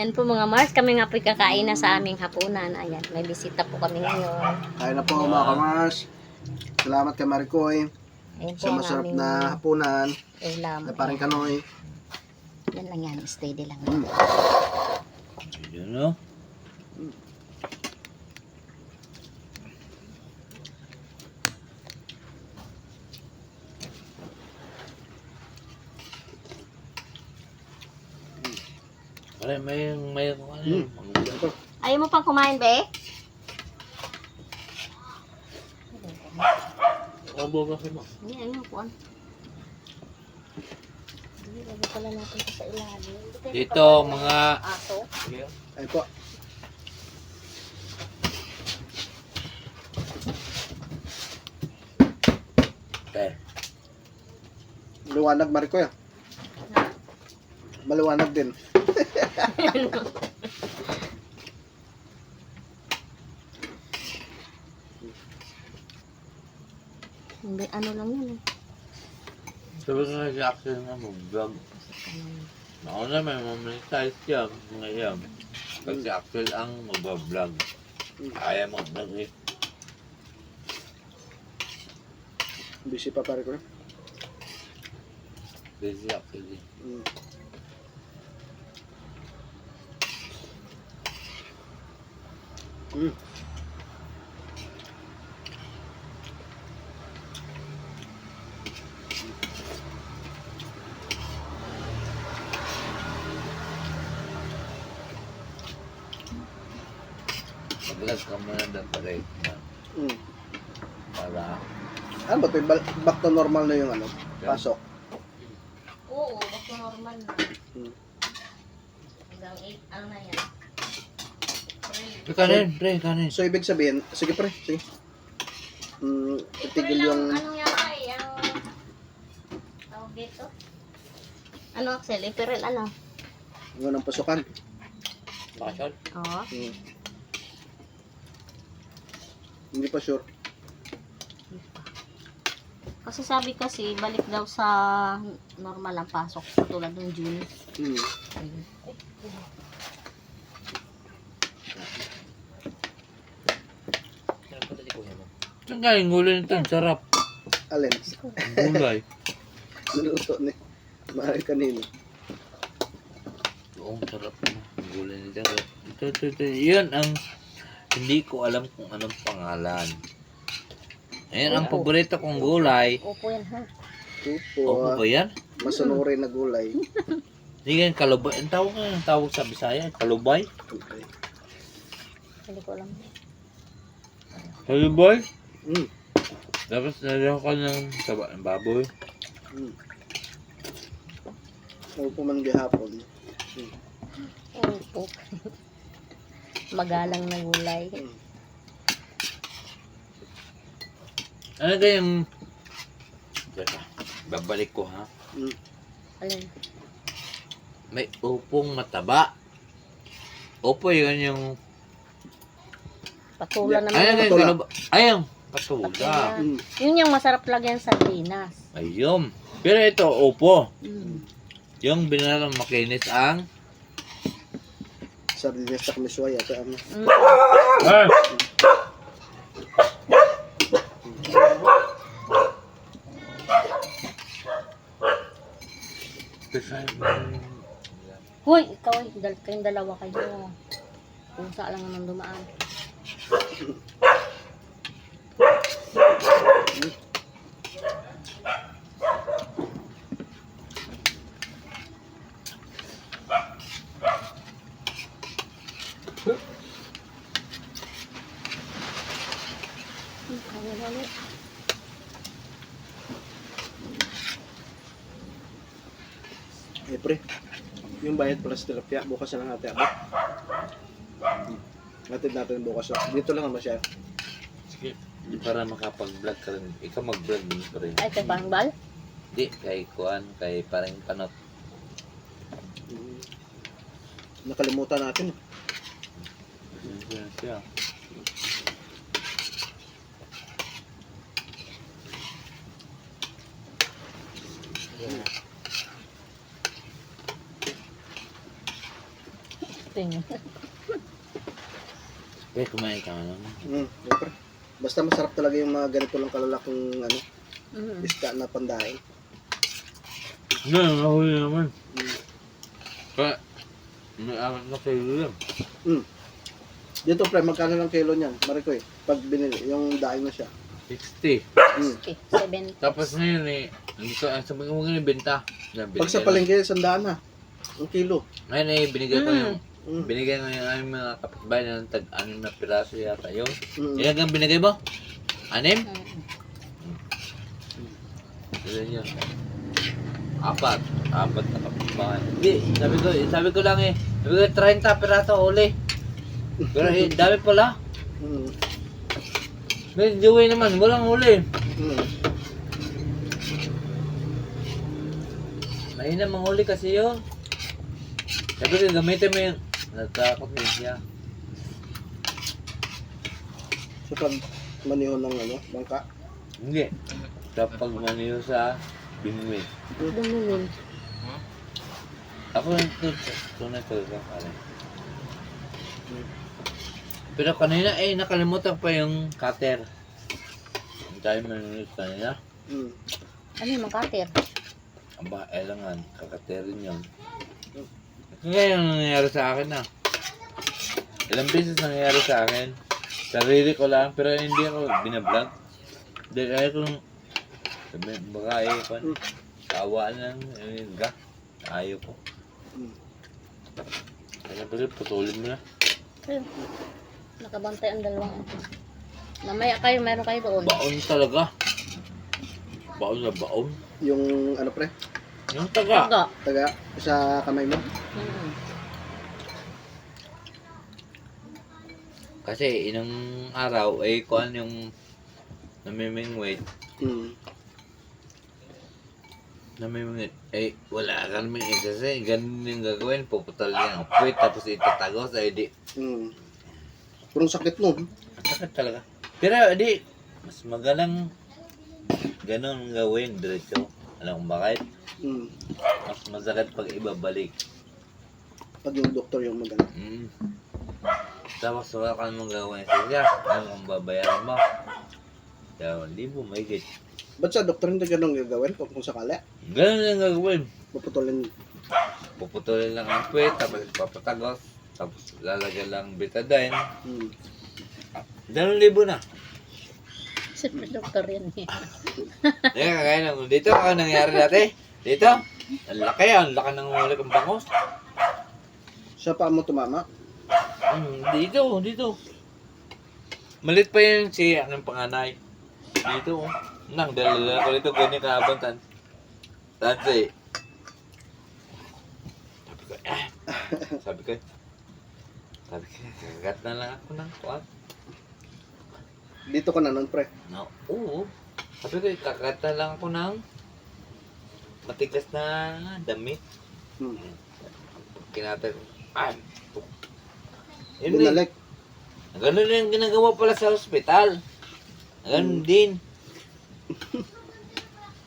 Yan po mga Mars, kami nga po'y kakain na sa aming hapunan. Ayan, may bisita po kami ngayon. Kaya na po mga kamars. Salamat kay Maricoy Ayan po sa ang masarap aming na hapunan. ulam. Na parang kanoy. Yan lang yan, steady lang. Mm. Yun, no? May may may ano Hmm. mag- Ayaw mo pang kumain, be? Obo kasi mo. Hindi, ayaw mo kuhan. Hindi, lagi pala natin ito sa ilalim. Hindi pwede Dito pala- mga Aso. Ay po. eh, Maliwanag Maricoy ah. Maliwanag din. Hindi, ano lang yun eh. sabi ko nga si Axel na mag-vlog. Nauna may mamonetize siya ngayon. Pag si Axel ang mag-vlog. Kaya mag-vlog eh. Busy pa Maricoy. Busy Axel eh. Mm. Mm. Mag-vlog ka muna doon pala eh. Mm. Para Ano ba ito? Back to normal na yung ano? Pasok. Oo, basta normal na. Hmm. Hanggang 8, ano na yan? Pre, kanin, pre, kanin. So ibig sabihin, sige pre, sige. Mm, itigil yung Ano yan ay, yung... Tawag dito? Ano, Axel? Iperil, ano? yung ng pasukan. Bakasyon? Oo. Mm. Hindi pa sure. Kasi sabi kasi, balik daw sa normal ang pasok. Tulad ng June. Mm. Ayun. Saan galing gulay nito? Ang sarap. Alin? Gulay. Naluto ni Mahal kanino. Oo, ang sarap na. Gulay nito. Ito, ito, ito. Yan ang hindi ko alam kung anong pangalan. Ayan ang paborito kong gulay. Opo yan, ha? Tupo. Opo ba yan? Masunuri na gulay. Hindi yan kalubay. Ang tawag nga, ang tawag sa Bisaya, kalubay. Okay. Hindi ko alam. Kalubay? Mm. Tapos nalito ko ng taba ng baboy. Mm. Upo man gihapon. Opo. Magalang na gulay. Mm. Ano kayang... Teka, babalik ko ha. Mm. Alin? May upong mataba. Opo, yun yung... Patula naman. Ayun, yun. ayun, Patula. Patula. Mm. Yun yung masarap lagyan sa sardinas. Ayun. Pero ito, opo. Mm. Yung binalang makinis ang... Sardinas sa kamisway. Ito ano. Mm. Hoy, ikaw ay dal kayong dalawa kayo. Pusa lang naman dumaan. Kaya lalo. Eh pre. Yung bayad pala sa tilapia. Bukas na lang natin ako. Natin natin bukas. Dito lang naman siya. Sige. Para makapag-vlog ka rin. Ikaw mag-vlog din pa rin. Ay, kay Pangbal? Hindi, kay Kuan, kay parang panot. Mm. Nakalimutan natin. Siya. Natin yun. Eh, kumain ka na. Mm. Basta masarap talaga yung mga ganito lang kalalaking ano, Mm. isda na pandain. Hindi, nahuli naman. Mm. Kaya, may arat na kayo yan. Mm. Dito pre, magkano lang kilo niyan? Marikoy, pag binili, yung daing na siya. 60. Mm. Okay, seven. Tapos ngayon eh, hindi ko, ang sabi ko mo ganun, benta. Pag sa palengke, sandaan na. Ang kilo. lang. Ngayon eh, binigay ko Mm. yung, Mm. binigay ko yung aming mga kapitbahay na tag anim na piraso yata yun. Mm. Ilan ang binigay mo? Anim? Mm. Ilan yun? Apat. Apat na kapitbahay. Hindi, sabi ko, sabi ko lang eh, sabi ko 30 piraso uli. Pero eh, dami pala. Mm. May Joey naman, walang uli. Mm. Mahina manghuli kasi yun. Sabi ko, gamitin mo yung natakot din siya. So pag maniho ng ano, bangka. Hindi. Kapag maniyo sa binwi. Dumulin. Ako yung tunay talaga pare. Pero kanina eh nakalimutan pa yung cutter. Ang tayo manulit kanina. Mm. Ano yung makatir? Aba, kailangan kakaterin yun. Ngayon ang nangyayari sa akin na. Ilang beses nangyayari sa akin. Sarili ko lang, pero hindi ako binablog. Ayaw kong sabi, baka eh, pan, kawaan lang, eh, ga. Ayaw ko. Mm. Kaya pala, putulin mo na. Ayun. Nakabantay ang dalawang. Mamaya kayo, meron kayo doon. Baon talaga. Baon na baon. Yung ano pre, Yung taga. Taga. taga sa kamay mo. Mm. Kasi inang araw ay kuan yung namimingwit. Mm. Namimingwit. Ay wala ka naman kasi ganun yung gagawin. Puputal niya ang puwit tapos itatago sa edi. Mm. Purong sakit nun. Sakit talaga. Pero di, mas magalang ganun gawin diretso. Alam kung bakit? Mm. Mas masakit pag ibabalik. Pag yung doktor yung magano. Mm. Tapos wala ka namang gawin sa siya. Ano kung babayaran mo? Kaya libo may git. Ba't sa doktor hindi ganun gagawin kung, kung sakali? Ganun ang gagawin. Puputulin. Puputulin lang ang puwet, tapos papatagos, tapos lalagyan lang betadine. Mm. Dalawang libo na. Siyempre, doktor yan eh. Kaya kagaya ng dito, ano nangyari dati? Dito, ang laki, ang laki ng ulit ng bangos. Sa paa mo tumama. Hmm, dito, dito. Malit pa yun si anong panganay. Dito, oh. Nang, dalala ko dito, ganyan kahabang tan. Tansi. Sabi ko, ah. Sabi ko, sabi ko, kagat na lang ako ng kuwan. Dito ka na nun pre. No, oo. Sabi ko, kagat na lang ako ng matigas na damit. Mm. Kinatay ko, ah, yun. Binalik. Ganun yung ginagawa pala sa ospital. Ganun din.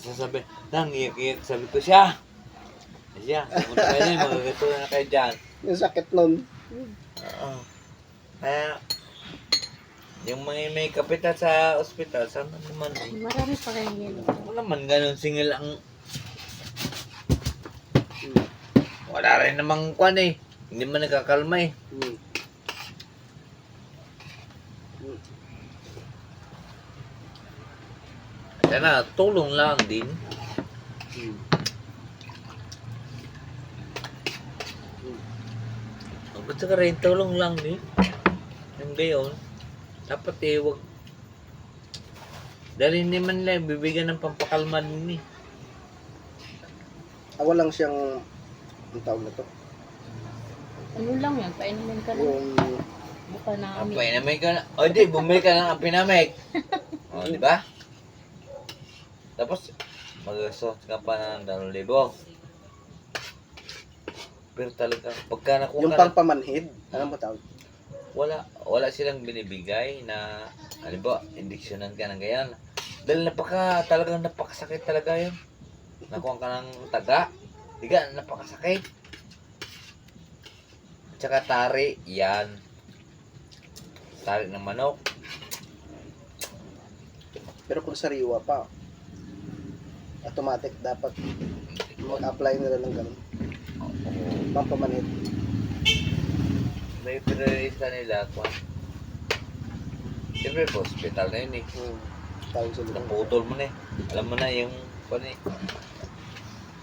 Sasabi, nang iyak-iyak. Sabi ko siya. Siya, pumunta kayo na, magagato na kayo dyan. Yung sakit nun. Oo. Kaya, yung mga may kapitan sa ospital, sana naman eh. Marami pa kayong yelo. Wala naman ganun singil ang... Mm. Wala rin namang kwan eh. Hindi man nagkakalma eh. Mm. Kaya na, tulong lang din. Mm. Ba't ka rin tulong lang din? Yung gayon, dapat eh, wag... Dahil hindi man nila bibigyan ng pampakalma din eh. Awa lang siyang ang tawag na to. Ano lang yan, painumin ka lang. Buka na kami. pinamay ka na. O di, bumili ka ng pinamay. O, di ba? Tapos, magasot ka pa ng dalawang libo. Pero talaga, pagka nakuha yung ka na, pangpamanhid. Ano mo tawag? wala, wala silang binibigay na, halimbawa, indiksyonan ka ng ganyan. Dahil napaka, talagang napakasakit talaga yun. Nakuha ka ng taga. Diga, napakasakit. Tsaka tari, yan. Tari ng manok. Pero kung sariwa pa, automatic dapat mag-apply nila ng ganun. Pampamanit. May pinarelista nila kung Siyempre po, hospital na yun eh. Hmm. Tawag sa loob. Naputol mo na eh. Alam mo na yung kung eh.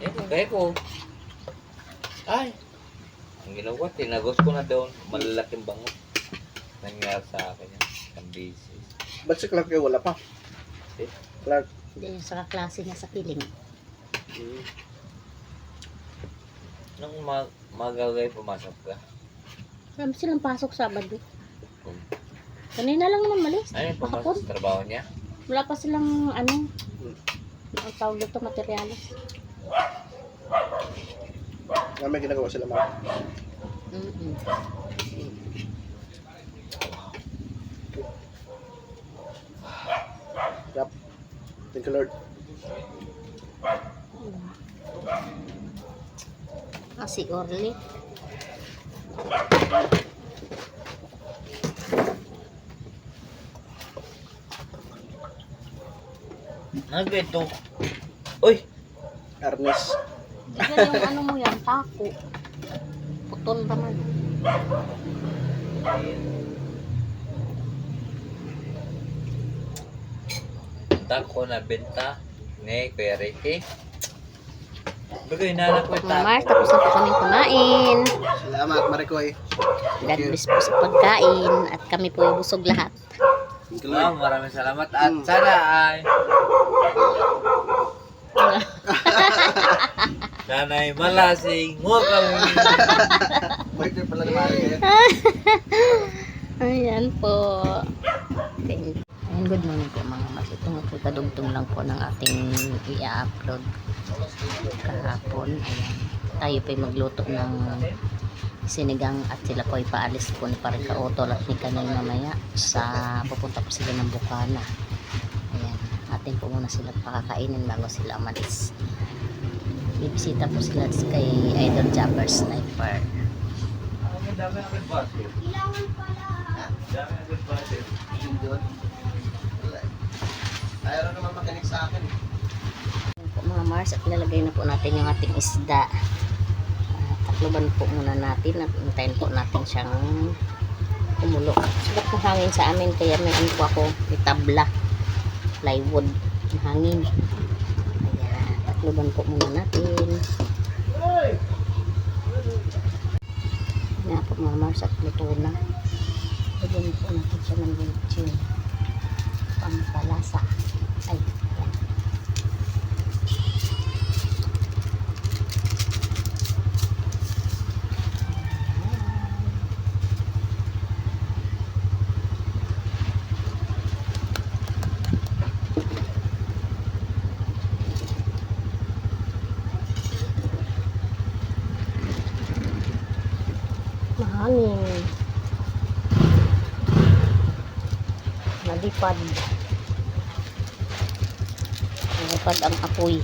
Yan, kaya ko. Ay! Ang ginawa, tinagos ko na doon. Malalaking bango. Nangyari sa akin yan. Ang busy. Ba't si Clark kayo wala pa? Eh? Clark. Hindi sa kaklase niya sa piling. Hmm. Nung mag magalay pumasok ka. Marami silang pasok Sabado. Hmm. Kanina lang naman malis. Ano yung pumasok sa trabaho niya? Wala pa silang ano, ang tawag dito, materialis. Na may ginagawa sila mga. Mm-mm. Yep. Thank you Lord. Ah, si Orly. Ano ba ito? Uy! Arnes. Yan yung ano mo yan, tako. Putol naman. Tako na benta ni Kuya Ricky. Bagay, hinanap ko yung tako. Mars, tapos na po kaming kumain. Salamat Maricoy. God bless po sa pagkain. At kami po yung busog lahat. Lord. maraming salamat at sana ay sana ay malasing mo kami. Birthday pala ni Maricoy. Ayan po. Thank Ayan, good morning po mga mas. Ito nga po kadugtong lang po ng ating i-upload kahapon. Ayan. Tayo po magluto ng sinigang at sila po ay paalis po ni Parika Otol at ni Kanay mamaya sa pupunta po sila ng Bukana. Ayan. Atin po muna sila pakakainin bago sila umalis. Bibisita po sila kay Idol Jabber Sniper. Dami ng rebate. Dami ng rebate. Ayaw naman makinig sa akin. Mga Mars at lalagay na po natin yung ating isda. Uh, takloban po muna natin at hintayin po natin siyang kumulo. Sulat ng hangin sa amin kaya ano po ako, may tabla, plywood, ng hangin. Ayan, takloban po muna natin. Ayan po mga Mars at luto na. Lagyan po natin siya ng lechon. Pampalasa. Ay, ayan. Mahangin. Nalipad. Nalipad ang apoy.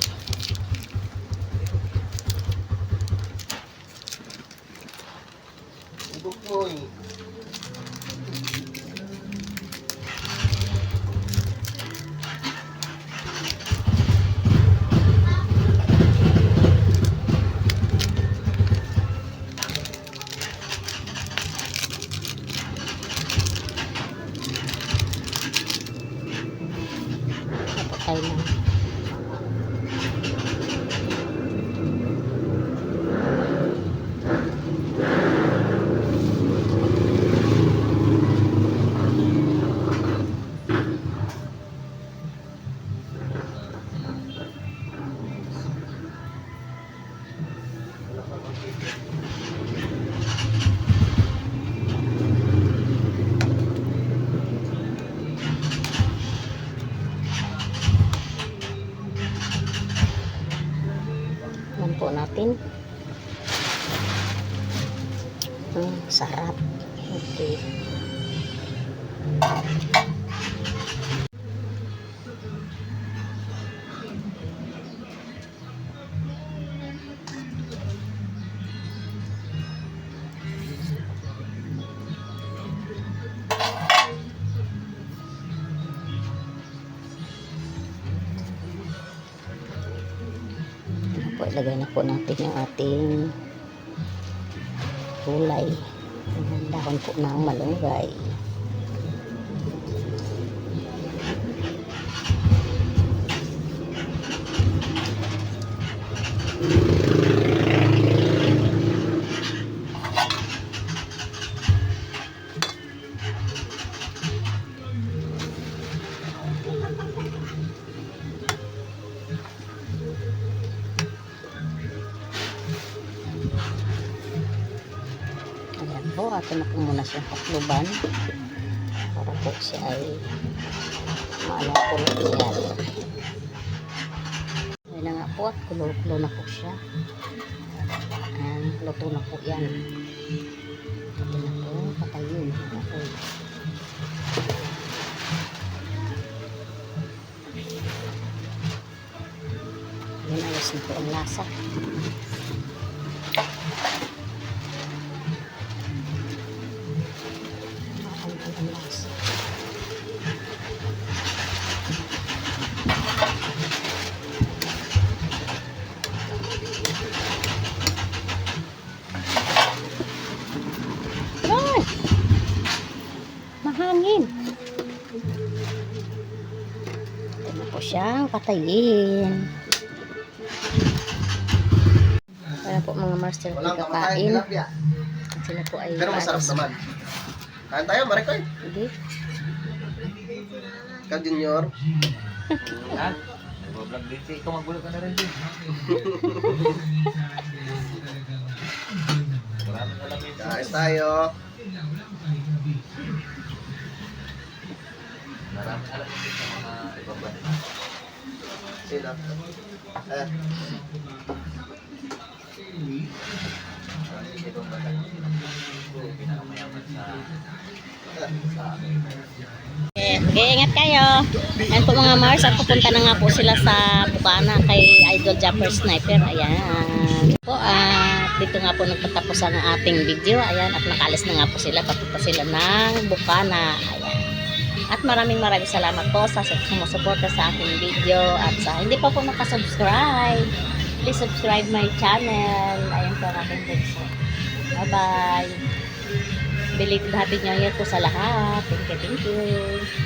Ilagay na po natin yung ating gulay. Dahon po ng malunggay. Po, ato na po muna siyang takluban para po siya ay maano po yan. Ayan na nga po at kulo-kulo na po siya. Ayan, luto na po yan. Ito na po, patayin. Okay. Ayan, ayos na po ang lasa. Patayin. Kaya po mga master Walang kakain. tilapia. Sila po ay Pero masarap alas- naman. Kain tayo, Marikoy. Hindi. Kag Junior. Ha? Nag-vlog si ikaw magulo ka na rin yun. Kain tayo. Maraming alam yun sa mga ibang bansa. Sino? Eh, ibang bansa. Sino pinakamayaman kayo. Ayan po mga Mars, at pupunta na nga po sila sa Bukana kay Idol Jumper Sniper. Ayan. Po, at dito nga po nagpatapusan ang ating video. Ayan, at nakalis na nga po sila. Papunta sila ng Bukana. Ayan. At maraming maraming salamat po sa sumusuporta sa aking video. At sa hindi pa po nakasubscribe, please subscribe my channel. Ayan po ang aking video. Bye-bye. Belated happy new year po sa lahat. Thank you, thank you.